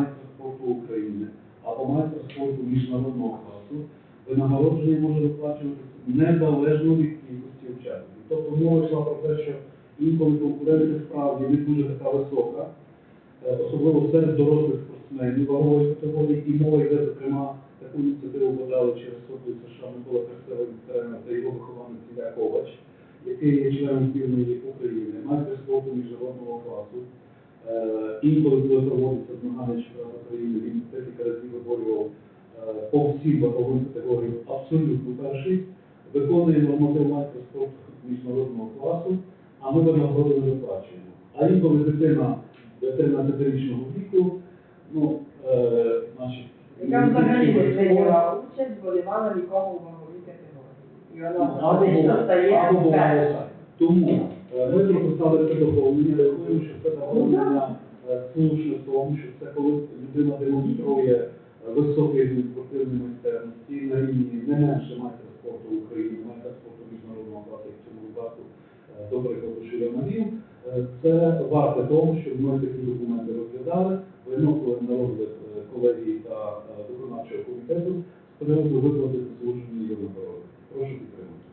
майстра спорту України або майстра спорту міжнародного класу, винагородження може виплачуватися незалежно від кількості учасників. Тобто мова йшла про те, що інколи конкуренція справді не дуже така висока, е, особливо серед дорослих спортсменів вагової категорії, і мова йде, зокрема, таку ініціативу подали через Софію США Микола Красивий тренер та його вихованець Ілля Ковач, який є членом збірної України, майстер спорту міжнародного класу. Е, Інколи, коли проводиться змагання чемпіонату України, він декілька разів виборював е, по всім ваговим категоріям абсолютно перший, виконує норматив майстра спорту міжнародного класу, а ми винагороду не виплачуємо. А інколи дитина 13-річного віку, ну, е, значить, Яка взагалі прийняла участь, бо не мала в ваговій категорії. І вона або стає або. Тому ми прописали це доповнення, рахуємо, що це доповнення е, слушне в тому, що це коли людина демонструє е, високий рівень спортивної майстерності на рівні не менше майстра спорту України, майстра спорту міжнародного класу, в цьому випадку, е, до прикладу. Е, Це варте того, щоб ми такі документи розглядали, виносили на розгляд е, колегії та е, виконавчого комітету з приводу виплати заслуженої винагороди. Прошу підтримати.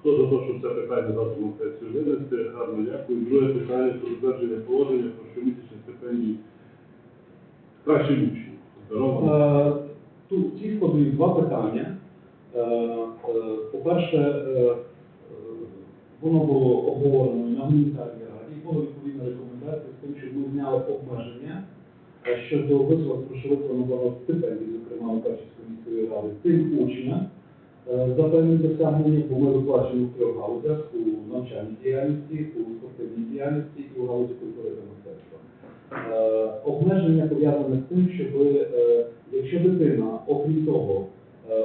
Хто за те, питання завтра сесію винести? Гарно дякую. Друге питання про затвердження положення про щомісячні стипендії кращим учнів. Здорово. Тут ці складують два питання. Е, е, По-перше, е, воно було обговорено на гуманітарній раді, була відповідна рекомендація з тим, щоб ми зняли обмеження щодо виплат грошових винагород стипендій, зокрема Мукачівської міської ради, тим учням за певні досягнення, бо ми виплачуємо в трьох галузях у навчальній діяльності, у спортивній діяльності і у галузі культури та мистецтва. Е, Обмеження пов'язане з тим, щоб е, якщо дитина, окрім того, е,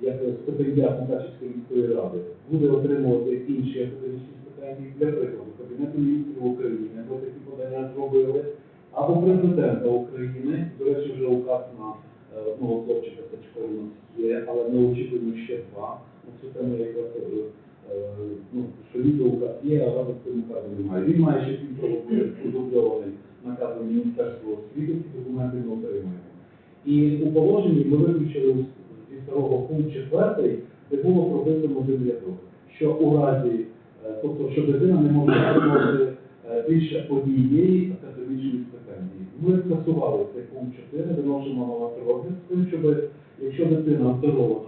як стипендіат Мукачівської міської ради, буде отримувати інші академічні стипендії, для прикладу, Кабінету міністрів України, ми такі подання зробили, або президента України, до речі, вже указ на е, одного хлопчика у нас є, але ми очікуємо ще два. На цю тему якраз е, ну, що ніби указ є, а разом з цим указу немає. Він має ще крім того бути удубльований наказом Міністерства освіти, ці документи ми отримаємо. І у положенні ми виключили зі старого пункт 4, де було прописано один рядок, що у разі, е, тобто, що дитина не може отримувати е, більше однієї академічної стипендії. Ми скасували цей пункт 4, виносимо на вас розгляд з тим, щоб якщо дитина здорова,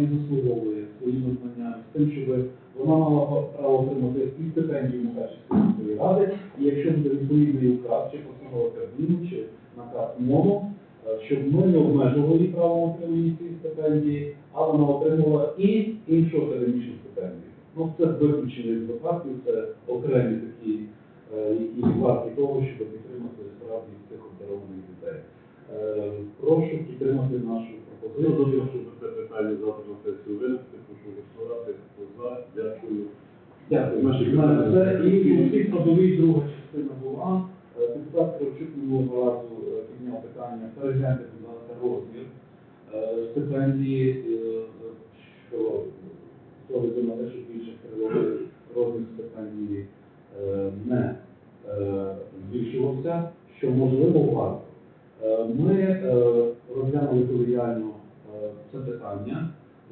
справді заслуговує своїми знаннями, з тим, щоб вона мала право отримати і стипендію Мукачівської міської ради, і якщо буде відповідний указ, чи постанова Кабміну, чи наказ МОНу, е, щоб ми не обмежували її право отримання цієї стипендії, а вона отримала і іншу академічну стипендію. Ну, це виключення з випадків, це окремі такі, е, які варті того, щоб підтримати справді цих обдарованих дітей. Е, Прошу підтримати нашу пропозицію. Це питання завтра на сесію винести, прошу голосувати. Хто за, дякую. Дякую. Значить, в мене. І у всіх складовій друга частина була. Е, Депутат Кравчук минулого разу е, підняв питання перегляньте, будь ласка, розмір е, стипендії, е, е, що на те, що більше перевели розмір стипендії е, не е, збільшувався, що можливо варто. Е, Ми е, розглянули колегіально е, це питання.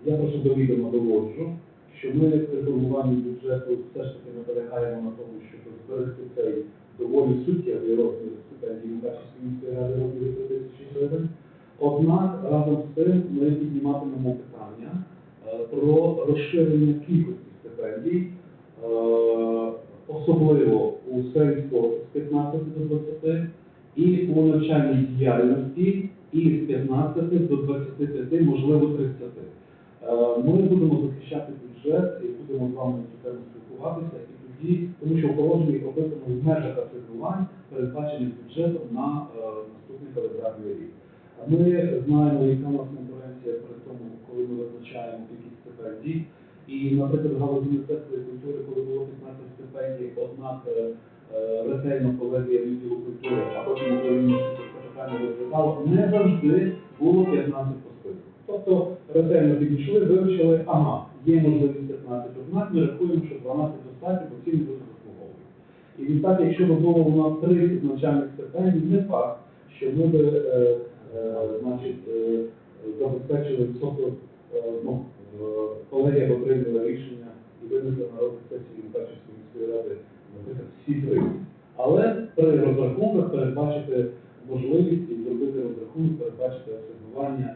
Я просто до відома доводжу, що ми при формуванні бюджету все ж таки наполягаємо на тому, щоб зберегти цей доволі суттєвий розмір стипендії Мукачівської міської ради розмірі 3 тисячі гривень. Однак разом з тим ми підніматимемо питання е, про розширення кількості стипендій, е, особливо у середньо з 15 до 20 і у навчальній діяльності і з 15 до 25, можливо 30. Е, Ми будемо захищати бюджет і будемо з вами цю тему спілкуватися і тоді, тому що в положенні прописано в межах асигнувань, передбачених бюджетом на е, наступний календарний рік. Ми знаємо, яка у нас конкуренція при тому, коли ми визначаємо кількість стипендій. І, наприклад, галузі мистецтва і культури, коли було 15 стипендій, однак е, ретельно колегія відділу культури, не завжди було 15 по списку. Тобто ретельно підійшли, вивчили, ага, є можливість 15, однак ми рахуємо, що 12 достатньо, бо ці не заслуговувати. І відтак, якщо би було у нас 30 навчальних стипендій, не факт, що ми би, е, е, значить, е, забезпечили високо, е, ну, колегія би прийняла рішення і винесла на розгляд сесії міської ради, всі три. Але при розрахунках передбачити можливість і зробити розрахунок, передбачити асигнування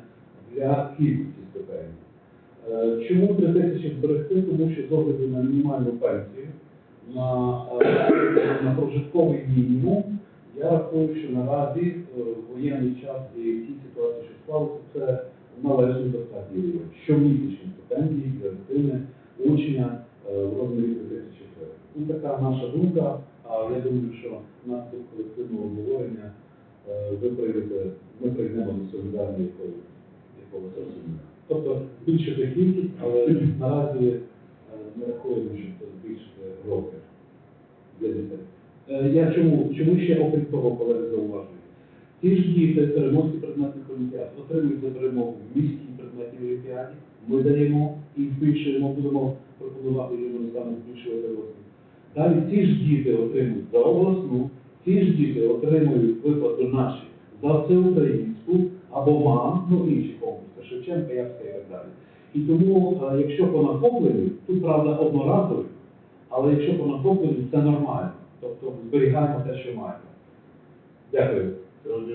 для кількості стипендій. Е, Чому 3 тисячі зберегти? Тому що з огляду на мінімальну пенсію, на, е, на прожитковий мінімум, я рахую, що наразі е, воєнний час і в тій ситуації, що склалося, це належний рівень. Щомісячні стипендії для дитини, учня в розмірі 3 тисячі гривень. Ну, така наша думка, а я думаю, що колективного обговорення е, ви прийдете, ми прийдемо до солідарної якогось розуміння. Тобто збільшити кількість, але наразі е, не рахуємо, що це збільшити розмір для дітей. Е, Я чому, чому ще окрім того, колеги зауважую? Ті ж діти, переможці предметних олімпіад, отримують за перемогу в міській предметній олімпіаді. Ми даємо і збільшуємо, будемо пропонувати вже Мирославу збільшувати розмір. Далі ці ж діти отримують за обласну, ці ж діти отримують виплати наші за всеукраїнську або МАН, ну інші конкурси, Шевченка, Явська і так далі. І тому, е, якщо по накопленню, тут правда одноразові, але якщо по накопленню, це нормально. Тобто зберігаємо те, що маємо. Дякую. Сьогодні